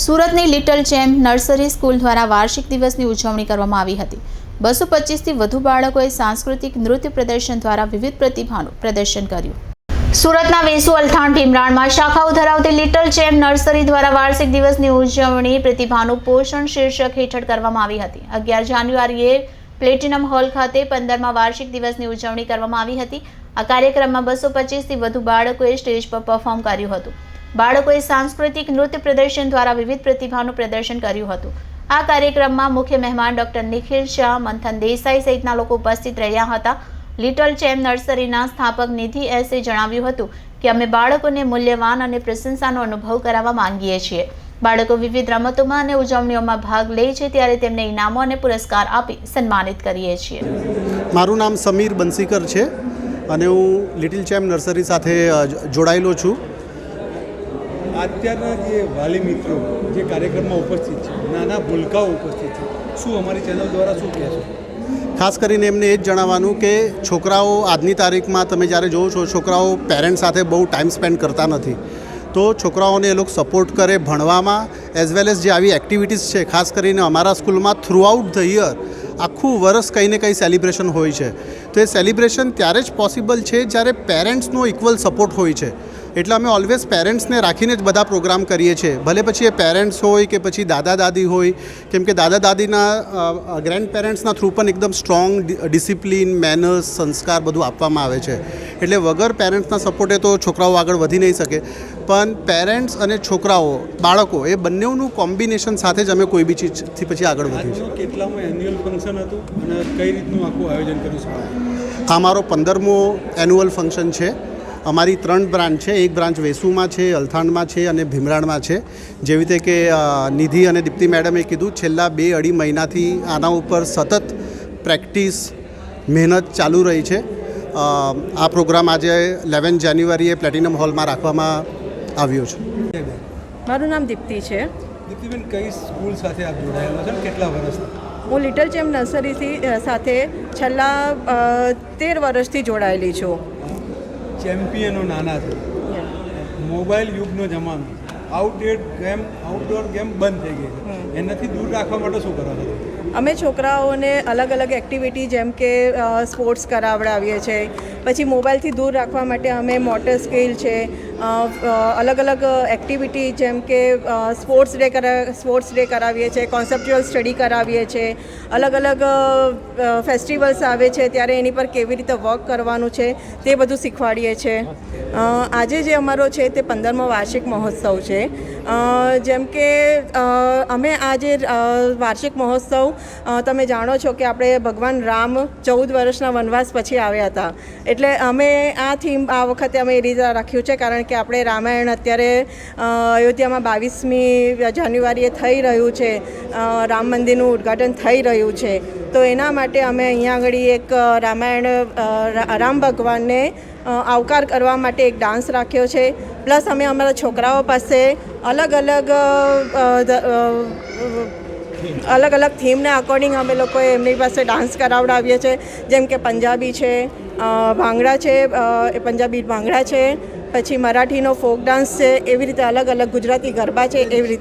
સુરતની little champ nursery school દ્વારા વાર્ષિક દિવસની ઉજવણી કરવામાં આવી હતી. બસો પચીસથી વધુ બાળકોએ સાંસ્કૃતિક નૃત્ય પ્રદર્શન દ્વારા વિવિધ પ્રતિભાનું પ્રદર્શન કર્યું. સુરતના વેસુ અલથાણ ભીમરાણમાં શાખાઓ ધરાવતી લિટલ ચેમ્પ નર્સરી દ્વારા વાર્ષિક દિવસની ઉજવણી પ્રતિભાનું પોષણ શીર્ષક હેઠળ કરવામાં આવી હતી. અગિયાર જાન્યુઆરીએ પ્લેટિનમ હોલ ખાતે પંદરમાં વાર્ષિક દિવસની ઉજવણી કરવામાં આવી હતી. આ કાર્યક્રમમાં બસો પચીસથી વધુ બાળકોએ સ્ટેજ પર પરફોર્મ કર્યું હતું. બાળકોએ સાંસ્કૃતિક નૃત્ય પ્રદર્શન દ્વારા વિવિધ પ્રતિભાનું પ્રદર્શન કર્યું હતું. આ કાર્યક્રમમાં મુખ્ય મહેમાન ડોક્ટર નિખિલ શાહ, મંથન દેસાઈ સહિતના લોકો ઉપસ્થિત રહ્યા હતા. લિટલ ચેમ નર્સરીના સ્થાપક નિધિ એસે જણાવ્યું હતું કે, અમે બાળકોને મૂલ્યવાન અને પ્રશંસાનો અનુભવ કરાવવા માંગીએ છીએ. બાળકો વિવિધ રમતોમાં અને ઉજવણીઓમાં ભાગ લે છે, ત્યારે તેમને ઇનામો અને પુરસ્કાર આપી સન્માનિત કરીએ છીએ. મારું નામ સમીર બંસીકર છે અને હું લિટિલ ચેમ્પ નર્સરી સાથે જોડાયેલો છું. અત્યારના જે વાલી મિત્રો જે કાર્યક્રમમાં ઉપસ્થિત છે, નાના ભૂલકાઓ ઉપસ્થિત છે, શું અમારી ચેનલ દ્વારા શું કહેશો ખાસ કરીને એમને એ જ જણાવવાનું કે છોકરાઓ આજની તારીખમાં તમે જ્યારે જોવો છો, છોકરાઓ પેરેન્ટ્સ સાથે બહુ ટાઈમ સ્પેન્ડ કરતા નથી. તો છોકરાઓને એ લોકો સપોર્ટ કરે ભણવામાં એઝ વેલ એઝ જે આવી એક્ટિવિટીઝ છે, ખાસ કરીને અમારા સ્કૂલમાં થ્રુ આઉટ ધ યર આખું વરસ કંઈ ને કંઈ સેલિબ્રેશન હોય છે. તો એ સેલિબ્રેશન ત્યારે જ પોસિબલ છે જ્યારે પેરેન્ટ્સનો ઇક્વલ સપોર્ટ હોય છે. એટલે અમે ઓલવેઝ પેરેન્ટ્સને રાખીને જ બધા પ્રોગ્રામ કરીએ છીએ. ભલે પછી એ પેરેન્ટ્સ હોય કે પછી દાદા દાદી હોય કેમ કે દાદા દાદીના ગ્રેન્ડ પેરેન્ટ્સના થ્રુ પણ એકદમ સ્ટ્રોંગ ડિસિપ્લિન મેનર્સ સંસ્કાર બધું આપવામાં આવે છે. એટલે વગર પેરેન્ટ્સના સપોર્ટે તો છોકરાઓ આગળ વધી નહીં શકે. પણ પેરેન્ટ્સ અને છોકરાઓ બાળકો એ બંનેનું કોમ્બિનેશન સાથે જ અમે કોઈ બી ચીજથી પછી આગળ વધ્યું કેટલામાં એન્યુઅલ ફંક્શન હતું? અને કઈ રીતનું આખું આયોજન કર્યું છે? આ મારો પંદરમો એન્યુઅલ ફંક્શન છે. અમારી ત્રણ બ્રાન્ચ છે. એક બ્રાન્ચ વેસુમાં છે અલથાણમાં છે અને ભીમરાણમાં છે. જેવી રીતે કે નિધિ અને દીપ્તિ મેડમે કીધું છેલ્લા બે અઢી મહિનાથી આના ઉપર સતત પ્રેક્ટિસ મહેનત ચાલુ રહી છે. આ પ્રોગ્રામ આજે ઇલેવન જાન્યુઆરીએ પ્લેટિનમ હોલમાં રાખવામાં આવ્યો છે. મારું નામ દીપ્તિ છે. દીપ્તિબેન કઈ સ્કૂલ સાથે આપ જોડાયેલા છો કેટલા વર્ષથી હું લિટલ ચેમ નર્સરીથી સાથે છેલ્લા તેર વર્ષથી જોડાયેલી છું. ચેમ્પિયનો નાના છે. મોબાઈલ યુગનો જમાનો આઉટડેટ ગેમ આઉટડોર ગેમ બંધ થઈ ગઈ છે. એનાથી દૂર રાખવા માટે શું કરવા? અમે છોકરાઓને અલગ અલગ એક્ટિવિટી જેમ કે સ્પોર્ટ્સ કરાવડાવીએ છીએ પછી મોબાઈલથી દૂર રાખવા માટે અમે મોટર સ્કિલ છે અલગ અલગ એક્ટિવિટી જેમ કે સ્પોર્ટ્સ ડે કરા સ્પોર્ટ્સ ડે કરાવીએ છીએ કોન્સેપ્ચ્યુઅલ સ્ટડી કરાવીએ છીએ અલગ અલગ ફેસ્ટિવલ્સ આવે છે, ત્યારે એની પર કેવી રીતે વર્ક કરવાનું છે, તે બધું શીખવાડીએ છીએ આજે જે અમારો છે તે પંદરમો વાર્ષિક મહોત્સવ છે. જેમ કે અમે આજે વાર્ષિક મહોત્સવ તમે જાણો છો કે આપણે ભગવાન રામ ચૌદ વર્ષના વનવાસ પછી આવ્યા હતા. એટલે અમે આ થીમ આ વખતે અમે એ રીતે રાખ્યું છે કારણ કે આપણે રામાયણ અત્યારે અયોધ્યામાં બાવીસમી જાન્યુઆરીએ થઈ રહ્યું છે. રામ મંદિરનું ઉદ્ઘાટન થઈ રહ્યું છે. તો એના માટે અમે અહીંયા આગળ એક રામાયણ રામ ભગવાનને આવકાર કરવા માટે એક ડાન્સ રાખ્યો છે. પ્લસ અમે અમારા છોકરાઓ પાસે અલગ અલગ અલગ અલગ થીમને અકોર્ડિંગ અમે લોકોએ એમની પાસે ડાન્સ કરાવડાવીએ છીએ. જેમ કે પંજાબી છે ભાંગડા છે એ પંજાબી ભાંગડા છે, પછી મરાઠીનો ફોક ડાન્સ છે, એવી રીતે અલગ અલગ ગુજરાતી ગરબા છે, એવી રીતે.